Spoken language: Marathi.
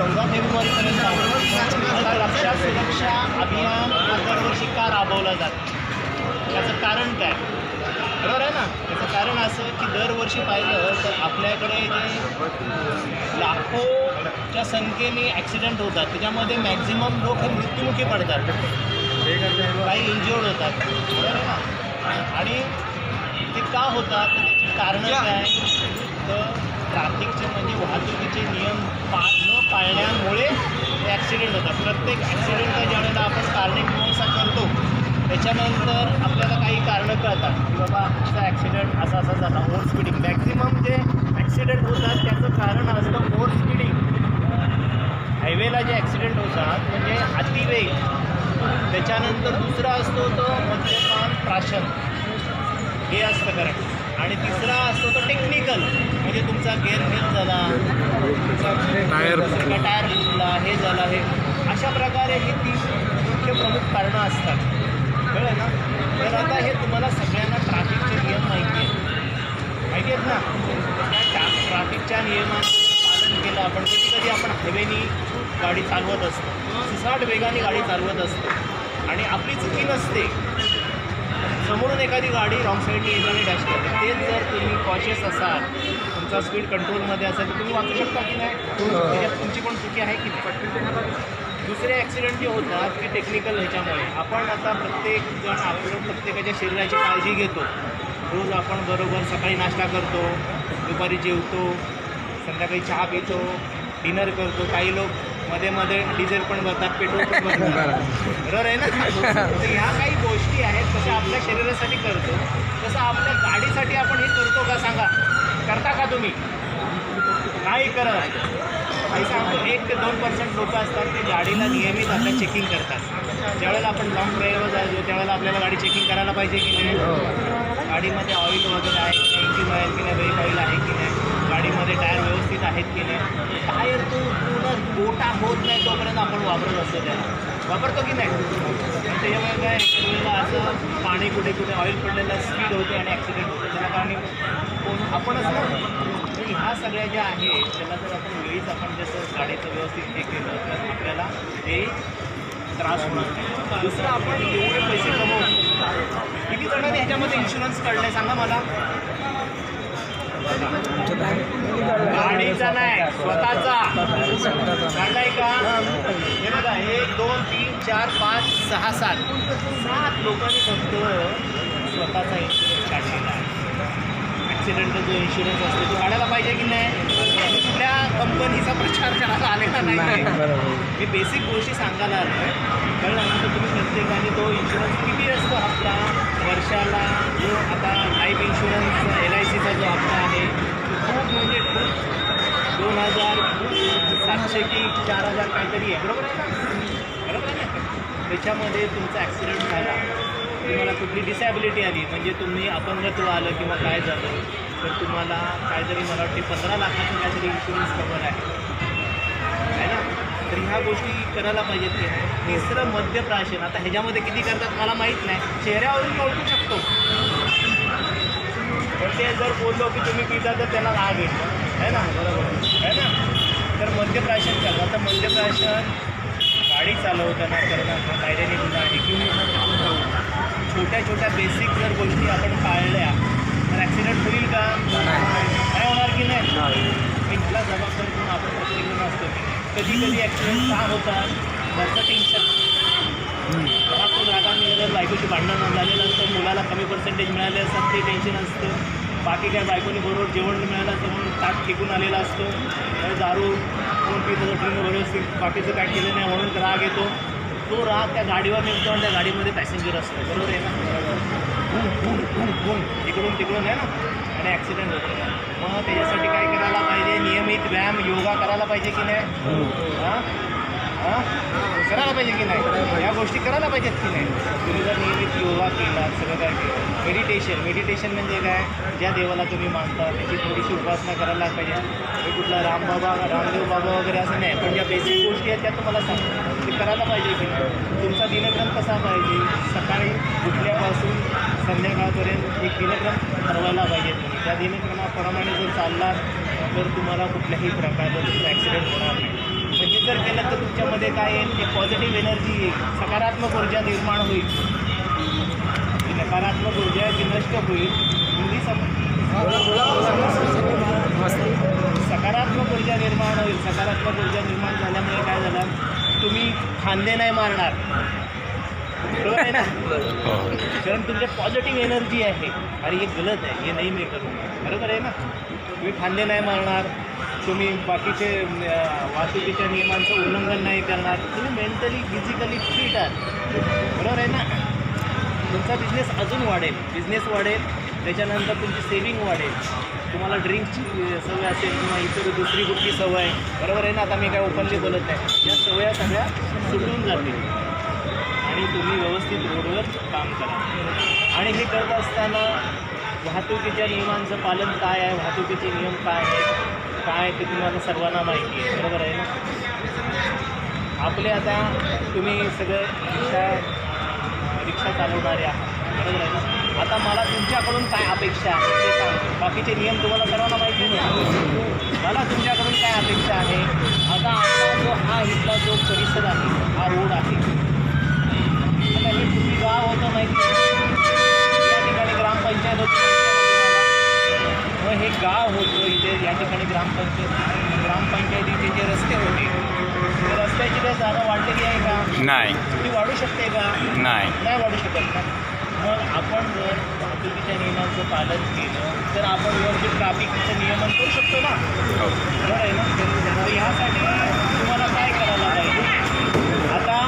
चौदा फेब्रुवारीपर्यंत. आता रक्षा सुरक्षा अभियान हा दरवर्षी का राबवला जातो त्याचं कारण काय? बरोबर आहे ना? त्याचं कारण असं की दरवर्षी पाहिलं तर आपल्याकडे जे लाखोच्या संख्येने ॲक्सिडेंट होतात त्याच्यामध्ये मॅक्झिमम लोक हे मृत्युमुखी पडतात. काही इंज्युअर्ड होतात. बरोबर आहे ना? आणि ते का होतात? त्याची कारणं काय? तर ट्रॅफिकचे म्हणजे वाहतुकीचे नियम पा न पाळण्यामुळे ते ॲक्सिडेंट होतात. प्रत्येक ॲक्सिडेंटचा ज्यावेळेला आपण कारणे मीमांसा करतो त्याच्यानंतर आपल्याला काही कारणं कळतात की बाबा असा ॲक्सिडेंट असा असा झाला ओव्हर स्पीडिंग मॅक्झिमम जे ॲक्सिडेंट होतात त्याचं कारण असतं ओव्हर स्पीडिंग हायवेला जे ॲक्सिडेंट होतात म्हणजे अतिवेग. त्याच्यानंतर दुसरा असतो तो म्हणजे मद्यपान प्राशन हे असतं कारण. आणि तिसरा असतो तो टेक्निकल म्हणजे तुमचा गेअर फेल झाला तुमचा टायर टायर फुटला हे झाला हे. अशा प्रकारे ही तीन मुख्य प्रमुख कारणं असतात. कळलं ना? तर आता हे तुम्हाला सगळ्यांना ट्रॅफिकचे नियम माहिती आहेत. माहिती आहेत ना? त्या ट्रा- ट्रॅफिकच्या नियमांचं पालन केलं आपण. कधी कधी आपण हायवेनी गाडी चालवत असतो. सुसाट वेगाने गाडी चालवत असतो. आणि आपली चुकी नसते. समोरून एखादी गाडी रॉंग साईडने येताना डॅश करते. तेच जर तुम्ही कॉशियस असाल तुमचा स्पीड कंट्रोलमध्ये असेल तर तुम्ही वाचू शकता की नाही? त्याच्यात तुमची पण चुकी आहे की दुसरे ॲक्सिडेंट जे होतात ते टेक्निकल ह्याच्यामुळे. आपण आता प्रत्येक जण आपलं प्रत्येकाच्या शरीराची काळजी घेतो. रोज आपण बरोबर सकाळी नाश्ता करतो दुपारी जेवतो संध्याकाळी चहा पितो डिनर करतो. काही लोक मध्ये मध्ये डिझेल पण भरतात पेट्रोल पण भरतात. बरोबर आहे ना? तर ह्या काही गोष्टी आहेत तशा आपल्या शरीरासाठी करतो. तसं आपल्या गाडीसाठी आपण हे करतो का सांगा? करता का तुम्ही? नाही करत. मी सांगतो एक ते दोन पर्सेंट लोक असतात ते गाडीला नियमित आपल्या चेकिंग करतात. ज्यावेळेला आपण लॉंग ड्राईव्हवर जायचो त्यावेळेला आपल्याला गाडी चेकिंग करायला पाहिजे की नाही? गाडीमध्ये ऑइल वगैरे आहे की नाही इंजिन ऑइल की नाही ब्रेक ऑइल आहे की नाही? गाडीमध्ये टायर व्यवस्थित आहेत की नाही? टायर तो पूर्ण गोटा होत नाही तोपर्यंत आपण वापरत असतो त्याला. वापरतो की नाही? त्याच्यामुळे काय वेळेला असं पाणी कुठे कुठे ऑइल पडलेलं स्पीड होते आणि ॲक्सिडेंट होते. त्याला कारण कोण आपणच ना तर ह्या सगळ्या ज्या आहेत त्याला जर आपण वेळीच आपण जसं गाडीचं व्यवस्थित हे केलं तर आपल्याला ते त्रास होणार नाही. दुसरं आपण एवढे पैसे कमवतो किती जणांनी ह्याच्यामध्ये इन्शुरन्स काढलाय सांगा मला? गाडीचा नाही स्वतःचा. काढलाय का? हे बघा एक दोन तीन चार पाच सहा सात. सात लोकांनी फक्त स्वतःचा इन्शुरन्स काढलेला आहे ॲक्सिडेंटचा जो इन्शुरन्स असतो तो काढायला पाहिजे की नाही? कुठल्या कंपनीचा प्रचार करायला आलेला नाही. मी बेसिक गोष्टी सांगायला आलो आहे ना तर तुम्ही प्रत्येकाने तो इन्शुरन्स किती असतो हप्ता वर्षाला जो आता लाईफ इन्शुरन्स एल आय सीचा जो हप्ता आहे तो खूप म्हणजे खूप दोन हजार सातशे की चार हजार काहीतरी आहे बरोबर आहे ना बरोबर आहे ना? त्याच्यामध्ये तुमचा ॲक्सिडेंट झाला. तुम्हाला कुठली डिसॅबिलिटी आली? म्हणजे तुम्ही अपंगत्व आलं किंवा काय झालं? तर तुम्हाला काहीतरी मला वाटते पंधरा लाखाचं काहीतरी इन्शुरन्स कवर आहे. आहे ना? तर ह्या गोष्टी करायला पाहिजेत की तिसरं मद्यप्राशन आता ह्याच्यामध्ये किती करतात मला माहीत नाही. चेहऱ्यावरून मी ओळखू शकतो. पण ते जर बोललो की तुम्ही पिता तर त्याला राग येईल आहे ना? बरोबर. आहे ना? तर मद्यप्राशन करा. तर मद्यप्राशन गाडी चालवताना करणं हा कायद्याने गुन्हा आहे किंवा छोट्या छोट्या बेसिक जर गोष्टी आपण पाळल्या तर ॲक्सिडेंट होईल का? काय होणार की नाही? ह्याला जबाबदारी म्हणून आपण प्रत्येकजण असतो. कधी कधी ॲक्सिडेंट का होतात? त्याचं टेन्शन आपण रागाने जर बायकोची भांडणं झालेलं असतं मुलाला कमी पर्सेंटेज मिळाले असतात ते टेन्शन असतं. बाकी काय बायकोने बरोबर जेवण मिळालं असतं म्हणून ताट फेकून आलेला असतो. तर दारू कोण पित ट्रेन व्यवस्थित बाकीचं काय केलं नाही म्हणून राग येतो. तो राग त्या गाडीवर निघतो आणि त्या गाडीमध्ये पॅसेंजर असतो. बरोबर आहे ना. इकडून तिकडून आहे ना? आणि ॲक्सिडेंट होतो. मग त्याच्यासाठी काय करायला पाहिजे? नियमित व्यायाम योगा करायला पाहिजे की नाही? हां. हां? करायला पाहिजे की नाही? या गोष्टी करायला पाहिजेत की नाही? तुम्ही जर नियमित योगा केला सगळं काय केलं मेडिटेशन मेडिटेशन म्हणजे काय? ज्या देवाला तुम्ही मानता त्याची थोडीशी उपासना करायला पाहिजे. हे कुठला रामबाबा रामदेव बाबा वगैरे असं नाही. पण ज्या बेसिक गोष्टी आहेत त्या तुम्हाला सांग ते करायला पाहिजे की नाही? तुमचा दिनक्रम कसा पाहिजे? सकाळी उठल्यापासून संध्याकाळपर्यंत एक दिनक्रम ठरवायला पाहिजे. तुम्ही त्या दिनक्रमाप्रमाणे जर चालला तर तुम्हाला कुठल्याही प्रकारचा ॲक्सिडेंट होणार नाही. जर केलं तर तुमच्यामध्ये काय येईल ते पॉझिटिव्ह एनर्जी येईल सकारात्मक ऊर्जा निर्माण होईल. म्हणजे नकारात्मक ऊर्जा आहे नष्ट होईल हिंदी सम सकारात्मक ऊर्जा निर्माण होईल. सकारात्मक ऊर्जा निर्माण झाल्यामुळे काय झालं? तुम्ही खांदे नाही मारणार. बरोबर आहे ना? कारण तुमच्या पॉझिटिव्ह एनर्जी आहे. अरे हे गलत आहे. हे नाही मी करू. बरोबर आहे ना? तुम्ही खांदे नाही मारणार. तुम्ही बाकीचे वाहतुकीच्या नियमांचं उल्लंघन नाही करणार. तुम्ही मेंटली फिजिकली फिट आहात. बरोबर आहे ना? तुमचा बिझनेस अजून वाढेल. बिझनेस वाढेल त्याच्यानंतर तुमची सेविंग वाढेल. तुम्हाला ड्रिंकची सवय असेल किंवा इतर दुसरी कुठली सवय बरोबर आहे ना? आता मी काय ओपनली बोलत नाही. या सवया सगळ्या सुटून जातील. आणि तुम्ही व्यवस्थित रोडवर काम करा. आणि हे करत असताना वाहतुकीच्या नियमांचं पालन काय आहे? वाहतुकीचे नियम काय आहेत? काय ते तुम्हाला सर्वांना माहिती आहे. बरोबर आहे ना? आपले आता तुम्ही सगळं रिक्षा रिक्षा चालवणारे आहात. बरोबर आहे ना? आता मला तुमच्याकडून काय अपेक्षा आहे ते सांग. बाकीचे नियम तुम्हाला सर्वांना माहिती नाही मला तुमच्याकडून काय अपेक्षा आहे? आता आपला जो हा इथला जो परिसर आहे हा रोड आहे. आता हे तुम्ही गाव होतं माहिती या ठिकाणी ग्रामपंचायत होती माहिती आहे ना तुम्हाला? मग हे गाव होतं इथे या ठिकाणी ग्रामपंचायत ग्रामपंचायतीचे जे रस्ते होते ते रस्त्याची काही जागा वाढलेली आहे का? नाही. ती वाढू शकते का? नाही. नाही वाढू शकत ना मग आपण जर वाहतुकीच्या नियमांचं पालन केलं तर आपण व्यवस्थित ट्राफिकचं नियमन करू शकतो ना? हो. बरं आहे ना? तर ह्यासाठी तुम्हाला काय करायला पाहिजे? आता